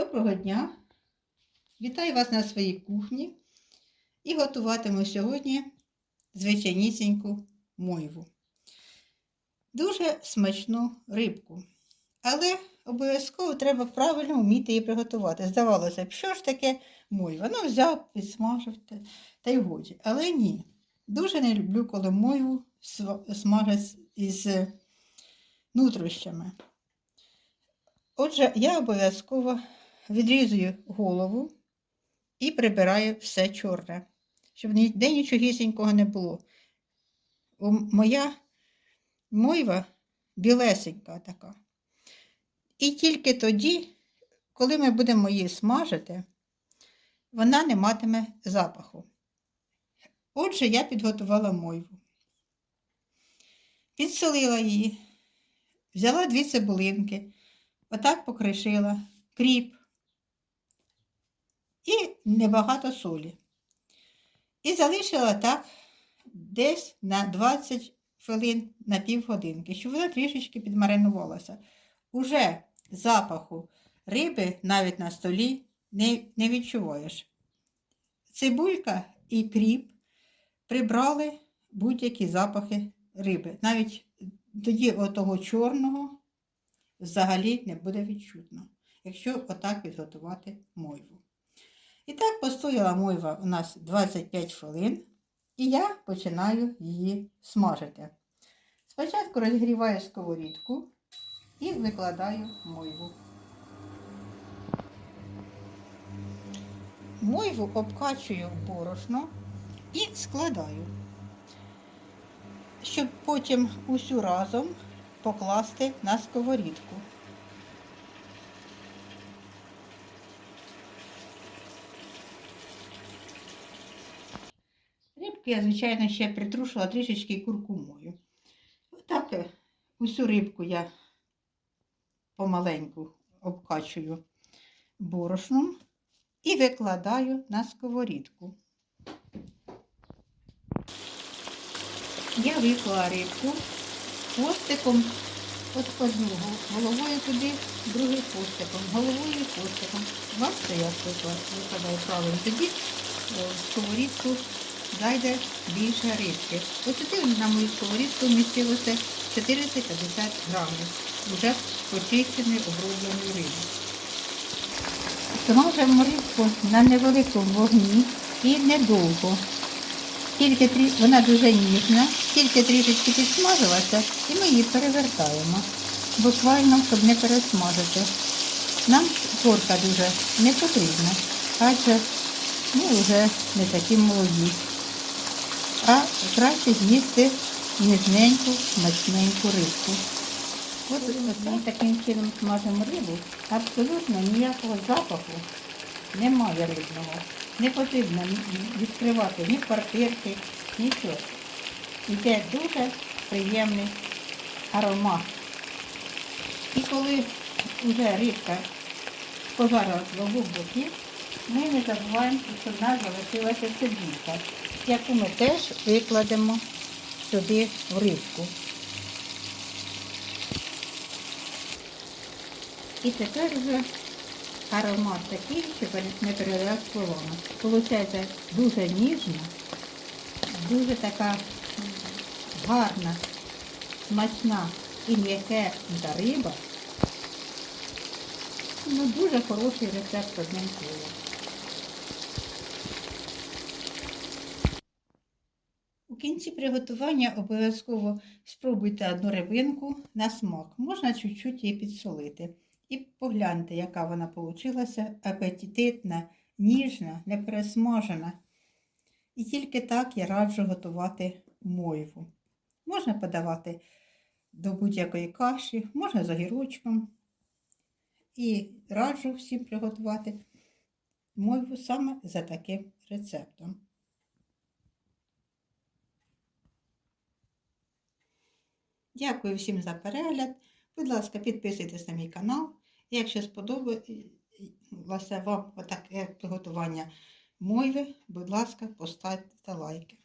Доброго дня! Вітаю вас на своїй кухні і готуватиму сьогодні звичайнісіньку мойву. Дуже смачну рибку. Але обов'язково треба правильно вміти її приготувати. Здавалося б, що ж таке мойва? Ну, взяв, підсмажив та, й годі. Але ні. Дуже не люблю, коли мойву смажать із нутрощами. Отже, я обов'язково відрізую голову і прибираю все чорне, щоб ніде нічогісінького не було. Моя мойва білесенька така. І тільки тоді, коли ми будемо її смажити, вона не матиме запаху. Отже, я підготувала мойву. Підсолила її, взяла дві цибулинки, отак покришила, кріп і небагато солі. І залишила так десь на 20 хвилин на півгодинки, щоб вона трішечки підмаринувалася. Уже запаху риби навіть на столі не, не відчуваєш. Цибулька і кріп прибрали будь-які запахи риби. Навіть тоді отого чорного взагалі не буде відчутно, якщо отак підготувати мойву. І так постояла мойва у нас 25 хвилин, і я починаю її смажити. Спочатку розгріваю сковорідку і викладаю мойву. Мойву обкачую в борошно і складаю, щоб потім усю разом покласти на сковорідку. Рибку я, звичайно, ще притрушила трішечки куркумою. Отак е, усю рибку я помаленьку обкачую борошном і викладаю на сковорідку. Я виклала рибку хвостиком от одного, головою туди, другий хвостиком, головою і хвостиком. Бачите, як викла- викладаю правильно. Тоді е, сковорідку зайде більше рибки. Ось на мою сковорідку вмістилося 450 грамів вже почищеної обробленої риби. Смажимо рибку на невеликому вогні і недовго. Тільки трі... Вона дуже ніжна, тільки трішечки підсмажилася, і ми її перевертаємо. Буквально, щоб не пересмажити. Нам корка дуже не потрібна, адже ми вже не такі молоді. А краще з'їсти ніжненьку, смачненьку рибку. От ми таким чином смажимо рибу, абсолютно ніякого запаху немає рибного. Не потрібно відкривати ні квартирки, нічого. Іде дуже приємний аромат. І коли вже рибка пожарилась в обох боків, ми не забуваємо, що в нас залишилася цибулька, яку ми теж викладемо сюди в рибку. І тепер вже аромат такий, що не передати словами. Получається дуже ніжна, дуже така гарна, смачна і м'якенька риба. Ну, дуже хороший рецепт одним словом. У кінці приготування обов'язково спробуйте одну рибинку на смак. Можна чуть-чуть її підсолити. І погляньте, яка вона получилася апетитна, ніжна, не пересмажена. І тільки так я раджу готувати мойву. Можна подавати до будь-якої каші, можна з огірочком. І раджу всім приготувати мойву саме за таким рецептом. Дякую всім за перегляд. Будь ласка, підписуйтесь на мій канал. Якщо сподобалося вам отаке приготування мойви, будь ласка, поставте лайки.